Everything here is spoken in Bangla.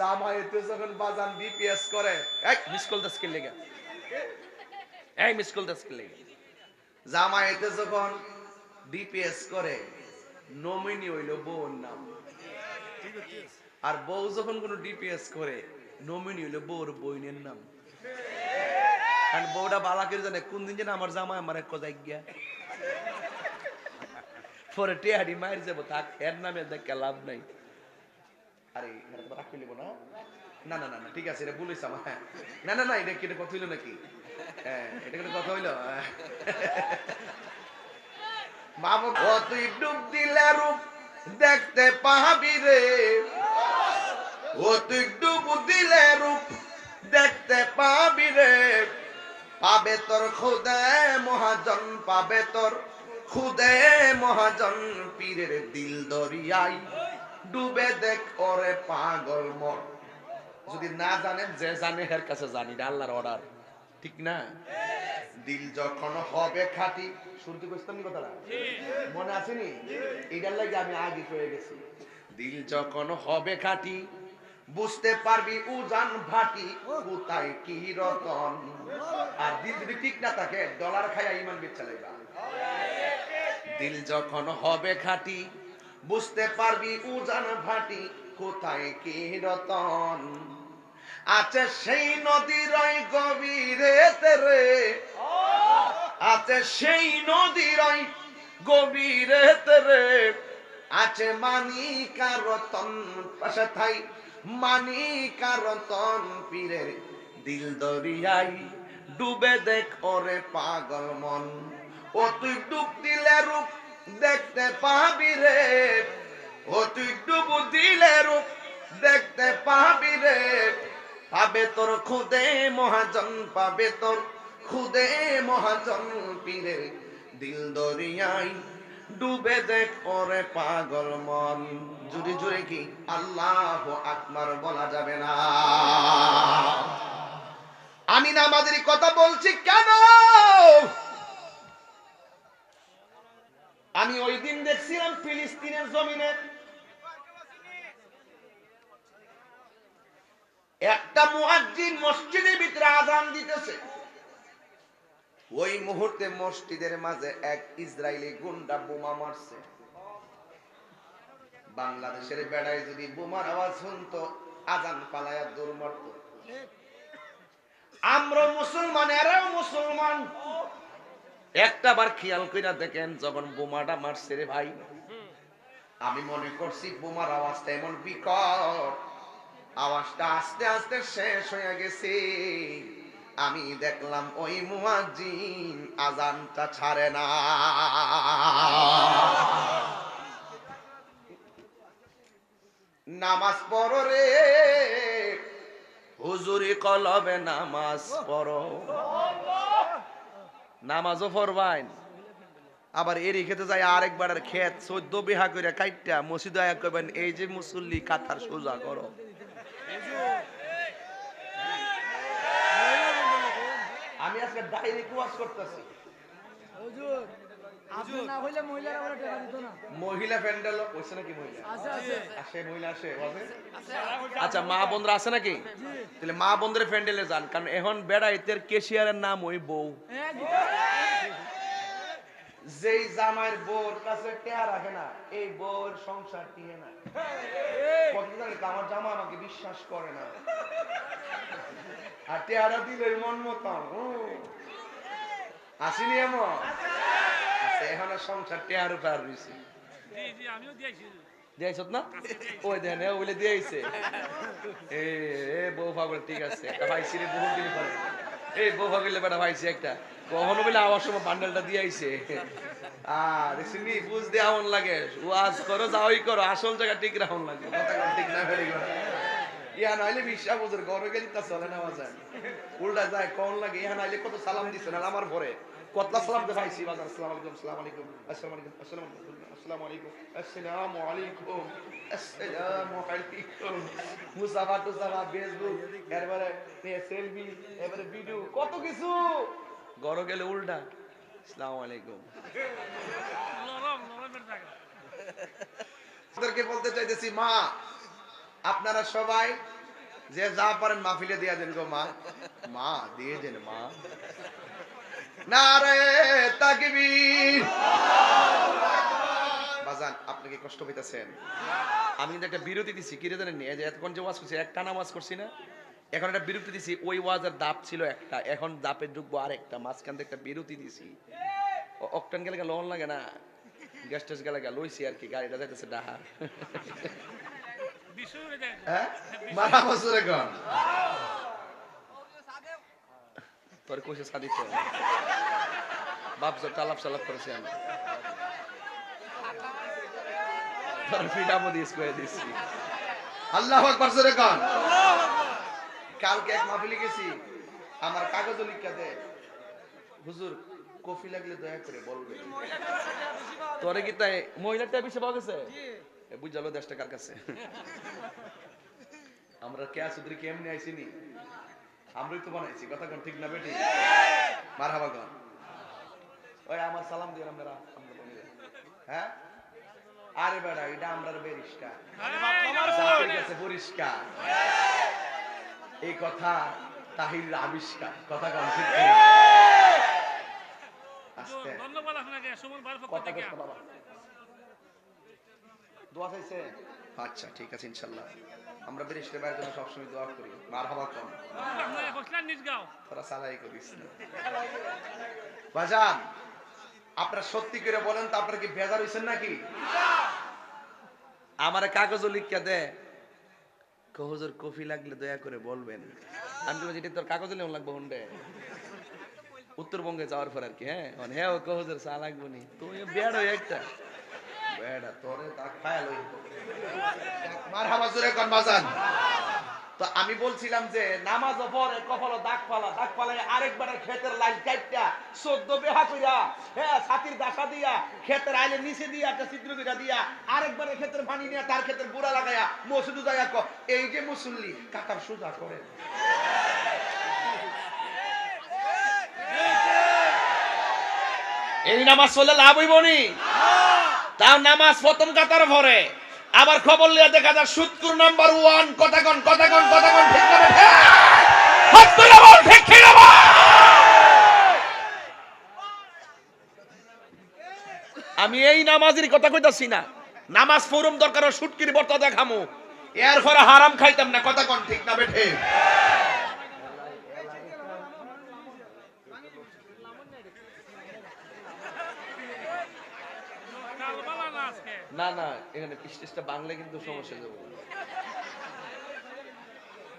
জামাইতে যখন বাজান বিপিএস করে এক মিস কল দাস কিল লেগে। এই মিস কল দাস কিল লেগে। জামাইতে যখন ডিপিএস করে নমিনি হইল বউর নাম। আর বউ যখন কোনো ডিপিএস করে নমিনি হইল বউর বইনের নাম। কারণ বউটা বালাকের জানে, কোন দিন যেন আমার জামাই আমার এক কোথায় গিয়া। পরে টেহারি মায়ের যাব থাক এর নামে দেখে লাভ নাই। আরে রাখি লিব না না না না, ঠিক আছে, এটা বলিস আমার। হ্যাঁ না না না, এটা কি কথা হইল নাকি? হ্যাঁ এটা কথা হইল। হ্যাঁ। তুই ডুব দিলে রূপ দেখতে পাবি রে। ও তুই ডুব দিলে রূপ দেখতে পাবি রে। পাবে তোর খুদে মহাজন, পাবে তোর খুদে মহাজন, পীরের দিল দরিয়াই ডুবে দেখ ওরে পাগল মর যদি না জানেন, যে জানে হের কাছে জানি এটা আল্লাহর অর্ডার ঠিক না? দিল যখন হবে খাঁটি। শুনতে বুঝতাম নি কথাটা? মনে আসেনি এটার লাগে আমি আগে হয়ে গেছি। দিল যখন হবে খাঁটি, বুঝতে পারবি উজান ভাটি কোথায় কি রতন। আর দিল যদি ঠিক না থাকে ডলার খাইয়া ইমান বেচা লাগবা দিল যখন হবে খাঁটি বুঝতে পারবি উজান ভাটি, কোথায় কি রতন? আছে সেই নদীর গভীরে রে আছে সেই নদীর গভীরে রে আছে মানিকা রতন, পাশে থাই মানিকা রতন পীরের দিল দরিয়াই। ডুবে দেখ ওরে পাগল মন। ও তুই ডুব দিলে রূপ দেখতে পাবি রে। ও তুই ডুব দিলে রূপ দেখতে পাবি রে। পাবে তোর খুদে মহাজন, পাবে তোর খুদে মহাজন পীরের দিল দরিয়াই ডুবে দেখ ওরে পাগল মন। জুড়ে জুড়ে কি আল্লাহ আকবার বলা যাবে না? আমি না আমাদের কথা বলছি কেন? আমি ওই দিন দেখছিলাম ফিলিস্তিনের জমিনে। একটা মুয়াজ্জিন মসজিদের ভিতরে আজান দিতেছে। ওই মুহূর্তে মসজিদের মাঝে এক ইসরায়েলি গুন্ডা বোমা মারছে। বাংলাদেশের বেড়ায় যদি বোমার আওয়াজ শুনতো, আজান পালায়া দৌড় মারত। আমরা মুসলমান, এরাও মুসলমান। একটা বার খেয়াল কইরা দেখেন, যখন বোমাটা মারছে রে ভাই। আমি মনে করছি বোমার আওয়াজটা এমন বিকট। আওয়াজটা আস্তে আস্তে শেষ হয়ে গেছে। আমি দেখলাম ওই মুয়াজ্জিন আজানটা ছাড়ে না। নামাজ পড়ো রে। হুজুরি কলবে নামাজ পড়ো। নামাজও ফরবাইন আবার এরই খেতে যায় আরেকবার আর খেত, চোদ্দ বিহা করে কাইটটা মসজিদ আয়া করবেন এই যে মুসল্লি কাতার সোজা করো। আমি আজকে ডাইরেক্ট ওয়াজ করতেছি। হুজুর আপনি না হইলে মহিলারা বলে টাকা দিত না। মহিলা প্যান্ডেল হইছে নাকি মহিলা? আছে আছে। আসে মহিলা আসে আচ্ছা মা বোনরা আছে নাকি? তাহলে মা বোনদের প্যান্ডেলে যান কারণ এখন বেড়াইতের কেশিয়ারের নাম ওই বউ। যেই জামাইয়ের বউর কাছে টেয়া রাখে না এই সংসার টিকে না। কতদিন আমার জামা আমাকে বিশ্বাস করে না। আর টেয়ারা দিলে মন মতাম আসিনি এমন এখন সংসার টেয়ার উপর রয়েছে জি জি আমিও দিয়েছি। দিয়েছত না? ওই দেন ও দিয়েছে। এ এ বউ পাগল ঠিক আছে। একটা ভাইছি রে বহু দিন পরে। এই বউ পাগলে বেটা ভাইছি একটা। কখনো বলে আমার সময় বান্ডেলটা দিয়ে আইছে। আর বুঝ দে আমন লাগে। ওয়াজ করো যাওই করো আসল জায়গা ঠিক রাখুন লাগে। কথা ঠিক না ফেরি ইয়া নাইলে বিশ্বাস বুঝর ঘরে গেলি তা চলে না উল্টা যায় কোন লাগে ইয়া নাইলে কত সালাম দিছে না আমার ঘরে কতলা সালাম দে আসসালামু আলাইকুম আসসালামু আলাইকুম আসসালামু আলাইকুম আসসালামু আলাইকুম আসসালামু আলাইকুম আসসালামু আলাইকুম মুসাফা টুসাফা ফেসবুক এরপরে সেলফি এবারে ভিডিও কত কিছু? ঘরে গেলে উল্টা। আসসালামু আলাইকুম। নরম নরমের জায়গা বলতে চাইতেছি মা আপনারা সবাই যে যা পারেন মাহফিলে দিয়া দেন গো মা। মা দিয়ে দেন মা। না রে তাকবীর। বাজান আপনি কি কষ্ট পেতেছেন আমি কিন্তু একটা বিরতি দিছি কি রে জানেন নি? এই যে এতক্ষণ যে ওয়াজ করছি একটা নামাজ করছি না? এখন একটা বিরতি দিছি ওই ওয়াজের দাপ ছিল একটা এখন দাপে ঢুকবো আরেকটা মাঝখান থেকে একটা বিরতি দিছি। অকটান গেলে লোন লাগে না? গ্যাস টেস গেলে লইছি আর কি গাড়িটা যাইতেছে ডাহা বিশ্ব জুড়ে দেয় হ্যাঁ? মারা বছরে গন তোর কইছে সাদিত বাপ সব টালাপ সালাপ করেছি আমি তোর ফ্রিডামও দিস করে দিছি আল্লাহ আকবার জোরে গন কালকে এক মাহফিলে গেছি আমার কাগজও লিখা দে। হুজুর কফি লাগলে দয়া করে বলবে। তোরে কি তাই মহিলাটা বেশি পাওয়া গেছে? বুঝালো দশ টাকার কাছে? আমরা কে আসুদ্রি কেমনি আইসিনি? আমরাই তো বানাইছি কথা কোন ঠিক না বেটি মার হাবা কোন? ওই আমার সালাম দিয়ে আমরা আমরা বলি হ্যাঁ? আরে বেড়া এটা আমরা বেরিস্কা পরিষ্কার। এই কথা তাহির আবিষ্কার কথা কোন ঠিক না? আস্তে। ধন্যবাদ আপনাকে সুমন পক্ষ কথা বাবা। দোয়া চাইছে আচ্ছা ঠিক আছে ইনশাল্লাহ। আমরা ভাইয়ের জন্য সবসময় দোয়া করি। মার হাবা কম। তোরা সালাই করিস না। বাজান সত্যি করে বলেন তো আপনারা কি বেজার হইছেন নাকি? আমার কাগজও লিখকে দে। কহজর কফি লাগলে দয়া করে বলবেন। আমি বলছি, এটা তোর কাগজে লেমন লাগবো হুন্ডে? উত্তরবঙ্গে যাওয়ার পর আর কি হ্যাঁ? হ্যাঁ ও কহজর চা লাগবো নি। তুই বেড় একটা। তা আমি বলছিলাম যে নামাজ পরে কপাল দাগ পালা দাগ পালায় আরেকবার ক্ষেতের লাইন কাটটা চোদ্দ বেহা কইরা হ্যাঁ ছাতির দাসা দিয়া, ক্ষেতের আইলে নিচে দিয়া একটা চিত্র কইরা দিয়া আরেকবার ক্ষেতের পানি নিয়ে তার ক্ষেতের বুড়া লাগায়া মসুদু জায়গা ক এই যে মুসল্লি কাতার সুজা করে। এই নামাজ পড়লে লাভ হইব নি? তাও নামাজ প্রথম কাতার ভরে। আবার খবর লিয়া দেখা যায় সুৎকুর নাম্বার ওয়ান কথাগণ কথাগণ কথাগণ ঠিক করে বল। আমি এই নামাজের কথা কইতাছি না। নামাজ ফোরম দরকার সুটকির বর্তা দেখামু। এর পরে হারাম খাইতাম না কথা কোন ঠিক না বেঠে কাল বালা না আজকে না না এখানে পিস্টেসটা বাংলা কিন্তু সমস্যা যাবে